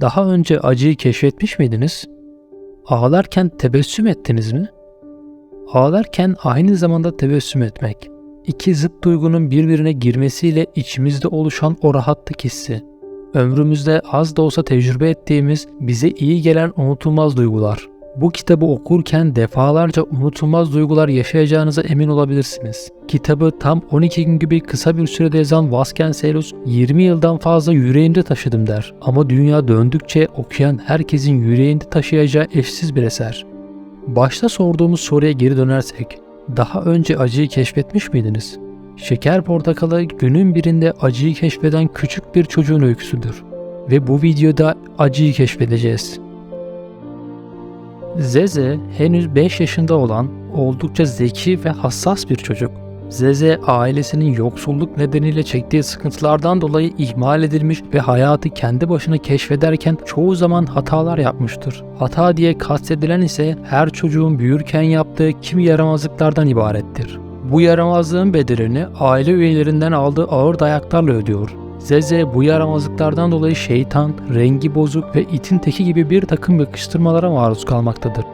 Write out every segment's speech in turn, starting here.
Daha önce acıyı keşfetmiş miydiniz? Ağlarken tebessüm ettiniz mi? Ağlarken aynı zamanda tebessüm etmek. İki zıt duygunun birbirine girmesiyle içimizde oluşan o rahatlık hissi. Ömrümüzde az da olsa tecrübe ettiğimiz bize iyi gelen unutulmaz duygular. Bu kitabı okurken defalarca unutulmaz duygular yaşayacağınıza emin olabilirsiniz. Kitabı tam 12 gün gibi kısa bir sürede yazan Vasconcelos 20 yıldan fazla yüreğinde taşıdım der. Ama dünya döndükçe okuyan herkesin yüreğinde taşıyacağı eşsiz bir eser. Başta sorduğumuz soruya geri dönersek, daha önce acıyı keşfetmiş miydiniz? Şeker Portakalı günün birinde acıyı keşfeden küçük bir çocuğun öyküsüdür. Ve bu videoda acıyı keşfedeceğiz. Zeze henüz 5 yaşında olan oldukça zeki ve hassas bir çocuk. Zeze ailesinin yoksulluk nedeniyle çektiği sıkıntılardan dolayı ihmal edilmiş ve hayatı kendi başına keşfederken çoğu zaman hatalar yapmıştır. Hata diye kastedilen ise her çocuğun büyürken yaptığı kimi yaramazlıklardan ibarettir. Bu yaramazlığın bedelini aile üyelerinden aldığı ağır dayaklarla ödüyor. Zeze bu yaramazlıklardan dolayı şeytan, rengi bozuk ve itin teki gibi bir takım yakıştırmalara maruz kalmaktadır.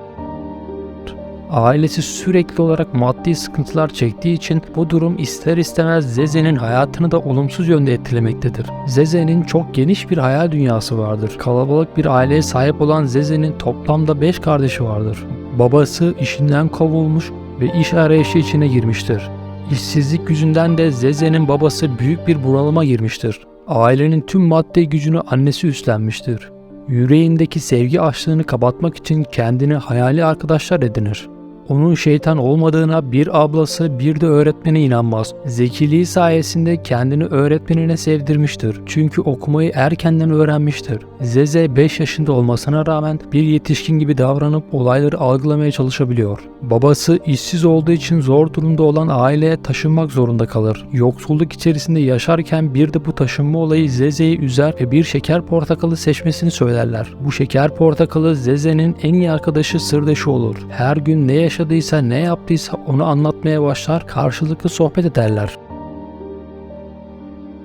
Ailesi sürekli olarak maddi sıkıntılar çektiği için bu durum ister istemez Zeze'nin hayatını da olumsuz yönde etkilemektedir. Zeze'nin çok geniş bir hayal dünyası vardır. Kalabalık bir aileye sahip olan Zeze'nin toplamda 5 kardeşi vardır. Babası işinden kovulmuş ve iş arayışı içine girmiştir. İşsizlik yüzünden de Zeze'nin babası büyük bir bunalıma girmiştir. Ailenin tüm maddi gücünü annesi üstlenmiştir. Yüreğindeki sevgi açlığını kapatmak için kendine hayali arkadaşlar edinir. Onun şeytan olmadığına bir ablası bir de öğretmene inanmaz. Zekiliği sayesinde kendini öğretmenine sevdirmiştir. Çünkü okumayı erkenden öğrenmiştir. Zeze 5 yaşında olmasına rağmen bir yetişkin gibi davranıp olayları algılamaya çalışabiliyor. Babası işsiz olduğu için zor durumda olan aileye taşınmak zorunda kalır. Yoksulluk içerisinde yaşarken bir de bu taşınma olayı Zeze'yi üzer ve bir şeker portakalı seçmesini söylerler. Bu şeker portakalı Zeze'nin en iyi arkadaşı sırdaşı olur. Her gün ne yaşadıysa ne yaptıysa onu anlatmaya başlar karşılıklı sohbet ederler.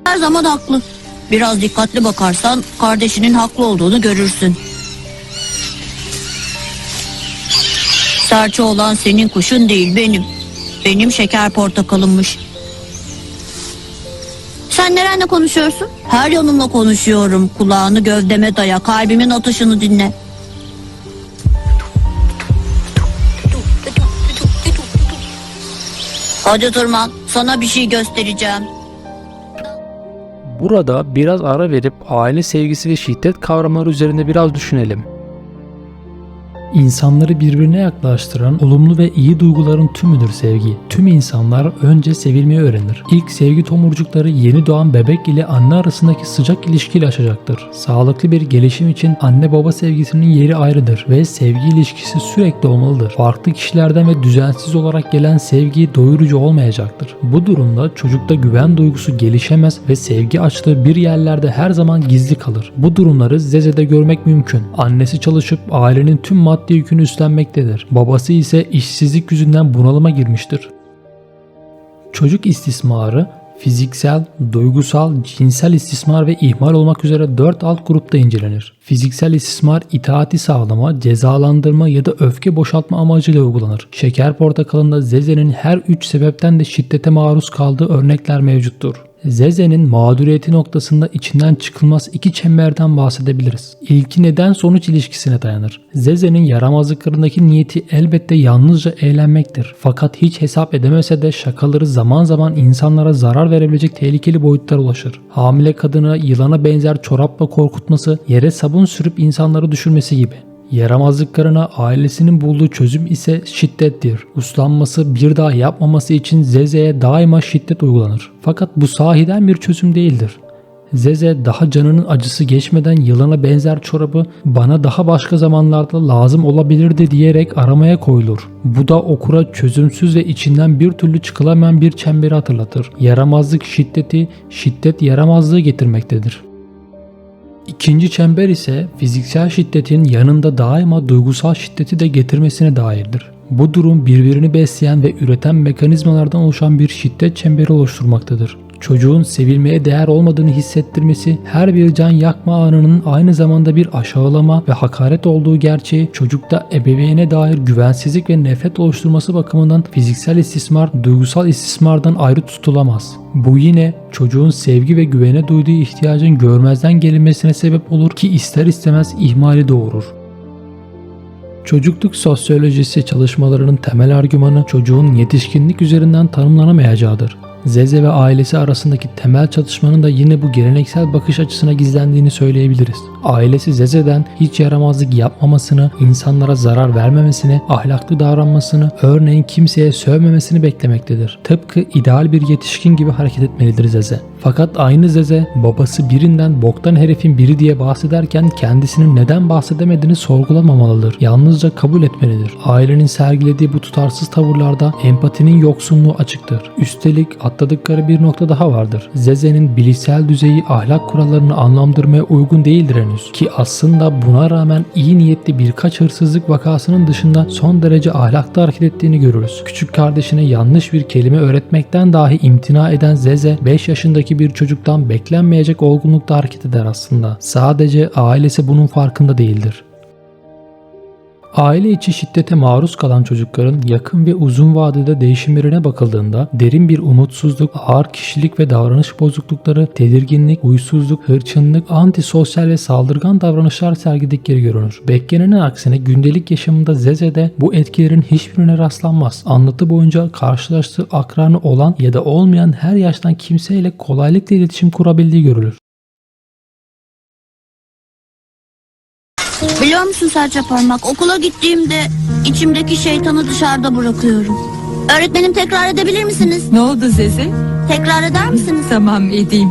Her zaman haklı. Biraz dikkatli bakarsan kardeşinin haklı olduğunu görürsün. Serçe olan senin kuşun değil benim. Benim şeker portakalımmış. Sen nerenle konuşuyorsun? Her yanımla konuşuyorum. Kulağını gövdeme daya, kalbimin atışını dinle. Hadi tırman, sana bir şey göstereceğim. Burada biraz ara verip aile sevgisi ve şiddet kavramları üzerinde biraz düşünelim. İnsanları birbirine yaklaştıran olumlu ve iyi duyguların tümüdür sevgi. Tüm insanlar önce sevilmeyi öğrenir. İlk sevgi tomurcukları yeni doğan bebek ile anne arasındaki sıcak ilişkiyle açacaktır. Sağlıklı bir gelişim için anne baba sevgisinin yeri ayrıdır ve sevgi ilişkisi sürekli olmalıdır. Farklı kişilerden ve düzensiz olarak gelen sevgi doyurucu olmayacaktır. Bu durumda çocukta güven duygusu gelişemez ve sevgi açlığı bir yerlerde her zaman gizli kalır. Bu durumları Zeze'de görmek mümkün. Annesi çalışıp ailenin tüm maddi yükünü üstlenmektedir. Babası ise işsizlik yüzünden bunalıma girmiştir. Çocuk istismarı fiziksel, duygusal, cinsel istismar ve ihmal olmak üzere 4 alt grupta incelenir. Fiziksel istismar itaati sağlama, cezalandırma ya da öfke boşaltma amacıyla uygulanır. Şeker portakalında Zeze'nin her 3 sebepten de şiddete maruz kaldığı örnekler mevcuttur. Zeze'nin mağduriyeti noktasında içinden çıkılmaz iki çemberden bahsedebiliriz. İlki neden sonuç ilişkisine dayanır. Zeze'nin yaramazlıklarındaki niyeti elbette yalnızca eğlenmektir. Fakat hiç hesap edemese de şakaları zaman zaman insanlara zarar verebilecek tehlikeli boyutlara ulaşır. Hamile kadını yılana benzer çorapla korkutması, yere sabun sürüp insanları düşürmesi gibi. Yaramazlıklarına ailesinin bulduğu çözüm ise şiddettir. Uslanması bir daha yapmaması için Zeze'ye daima şiddet uygulanır. Fakat bu sahiden bir çözüm değildir. Zeze daha canının acısı geçmeden yılana benzer çorabı bana daha başka zamanlarda lazım olabilirdi diyerek aramaya koyulur. Bu da okura çözümsüz ve içinden bir türlü çıkılamayan bir çemberi hatırlatır. Yaramazlık şiddeti, şiddet yaramazlığı getirmektedir. İkinci çember ise fiziksel şiddetin yanında daima duygusal şiddeti de getirmesine dairdir. Bu durum birbirini besleyen ve üreten mekanizmalardan oluşan bir şiddet çemberi oluşturmaktadır. Çocuğun sevilmeye değer olmadığını hissettirmesi her bir can yakma anının aynı zamanda bir aşağılama ve hakaret olduğu gerçeği çocukta ebeveyne dair güvensizlik ve nefret oluşturması bakımından fiziksel istismar duygusal istismardan ayrı tutulamaz. Bu yine çocuğun sevgi ve güvene duyduğu ihtiyacın görmezden gelinmesine sebep olur ki ister istemez ihmali doğurur. Çocukluk sosyolojisi çalışmalarının temel argümanı çocuğun yetişkinlik üzerinden tanımlanamayacağıdır. Zeze ve ailesi arasındaki temel çatışmanın da yine bu geleneksel bakış açısına gizlendiğini söyleyebiliriz. Ailesi Zeze'den hiç yaramazlık yapmamasını, insanlara zarar vermemesini, ahlaklı davranmasını, örneğin kimseye sövmemesini beklemektedir. Tıpkı ideal bir yetişkin gibi hareket etmelidir Zeze. Fakat aynı Zeze babası birinden boktan herifin biri diye bahsederken kendisinin neden bahsedemediğini sorgulamamalıdır. Yalnızca kabul etmelidir. Ailenin sergilediği bu tutarsız tavırlarda empatinin yoksunluğu açıktır. Üstelik atladıkları bir nokta daha vardır. Zeze'nin bilişsel düzeyi ahlak kurallarını anlamlandırmaya uygun değildir henüz. Ki aslında buna rağmen iyi niyetli birkaç hırsızlık vakasının dışında son derece ahlaklı hareket ettiğini görürüz. Küçük kardeşine yanlış bir kelime öğretmekten dahi imtina eden Zeze 5 yaşındaki bir çocuktan beklenmeyecek olgunlukta hareket eder aslında. Sadece ailesi bunun farkında değildir. Aile içi şiddete maruz kalan çocukların yakın ve uzun vadede değişimlerine bakıldığında derin bir umutsuzluk, ağır kişilik ve davranış bozuklukları, tedirginlik, huysuzluk, hırçınlık, antisosyal ve saldırgan davranışlar sergiledikleri görünür. Beklenenin aksine gündelik yaşamında Zeze'de bu etkilerin hiçbirine rastlanmaz. Anlatı boyunca karşılaştığı akranı olan ya da olmayan her yaştan kimseyle kolaylıkla iletişim kurabildiği görülür. Biliyor musun serçe parmak okula gittiğimde içimdeki şeytanı dışarıda bırakıyorum. Öğretmenim tekrar edebilir misiniz? Ne oldu Zeze? Tekrar eder misiniz? Tamam edeyim.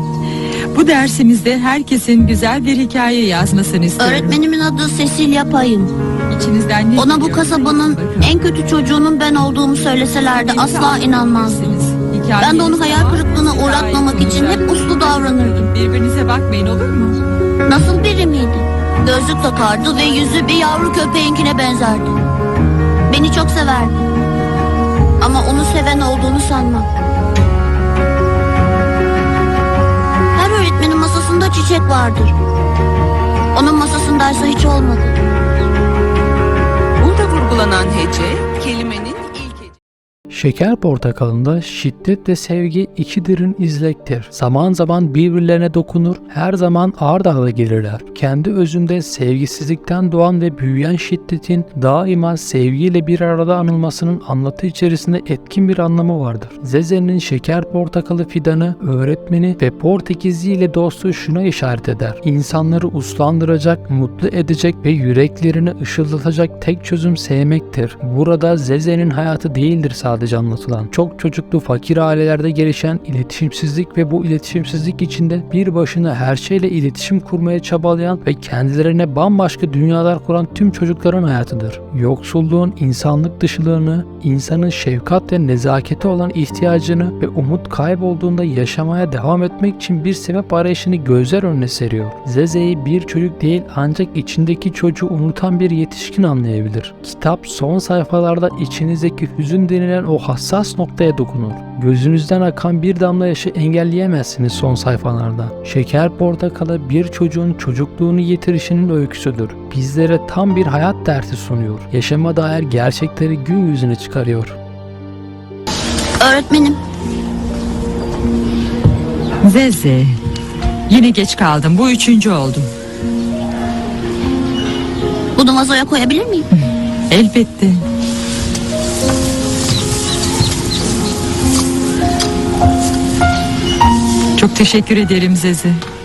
Bu dersimizde herkesin güzel bir hikaye yazmasını istiyorum. Öğretmenimin adı Cecilia Payım. İçinizden ne Ona bu kasabanın en kötü çocuğunun ben olduğumu söyleselerdi asla inanmazdım. Hikayeniz Ben de onu hayal kırıklığına uğratmamak için hep uslu davranırdım. Birbirinize bakmayın olur mu? Nasıl biri miydi? Gözlük takardı ve yüzü bir yavru köpeğinkine benzerdi. Beni çok severdi. Ama onu seven olduğunu sanmam. Her öğretmenin masasında çiçek vardır. Onun masasındaysa hiç olmadı. Burada vurgulanan hece kelimenin. Şeker portakalında şiddet ve sevgi ikidirin izlektir. Zaman zaman birbirlerine dokunur, her zaman ard arda gelirler. Kendi özünde sevgisizlikten doğan ve büyüyen şiddetin daima sevgiyle bir arada anılmasının anlatı içerisinde etkin bir anlamı vardır. Zeze'nin şeker portakalı fidanı, öğretmeni ve Portekizli ile dostluğu şuna işaret eder. İnsanları uslandıracak, mutlu edecek ve yüreklerini ışıldatacak tek çözüm sevmektir. Burada Zeze'nin hayatı değildir sadece anlatılan. Çok çocuklu fakir ailelerde gelişen iletişimsizlik ve bu iletişimsizlik içinde bir başına her şeyle iletişim kurmaya çabalayan ve kendilerine bambaşka dünyalar kuran tüm çocukların hayatıdır. Yoksulluğun insanlık dışılığını, insanın şefkat ve nezakete olan ihtiyacını ve umut kaybolduğunda yaşamaya devam etmek için bir sebep arayışını gözler önüne seriyor. Zeze'yi bir çocuk değil ancak içindeki çocuğu unutan bir yetişkin anlayabilir. Kitap son sayfalarda içinizdeki hüzün denilen o hassas noktaya dokunur. Gözünüzden akan bir damla yaşı engelleyemezsiniz son sayfalarda. Şeker portakalı bir çocuğun çocukluğunu yitirişinin öyküsüdür. Bizlere tam bir hayat dersi sunuyor. Yaşama dair gerçekleri gün yüzüne çıkarıyor. Öğretmenim, Zeze. Yine geç kaldım. Bu üçüncü oldum. bunu vazoya koyabilir miyim? Elbette. Teşekkür ederim Zeze.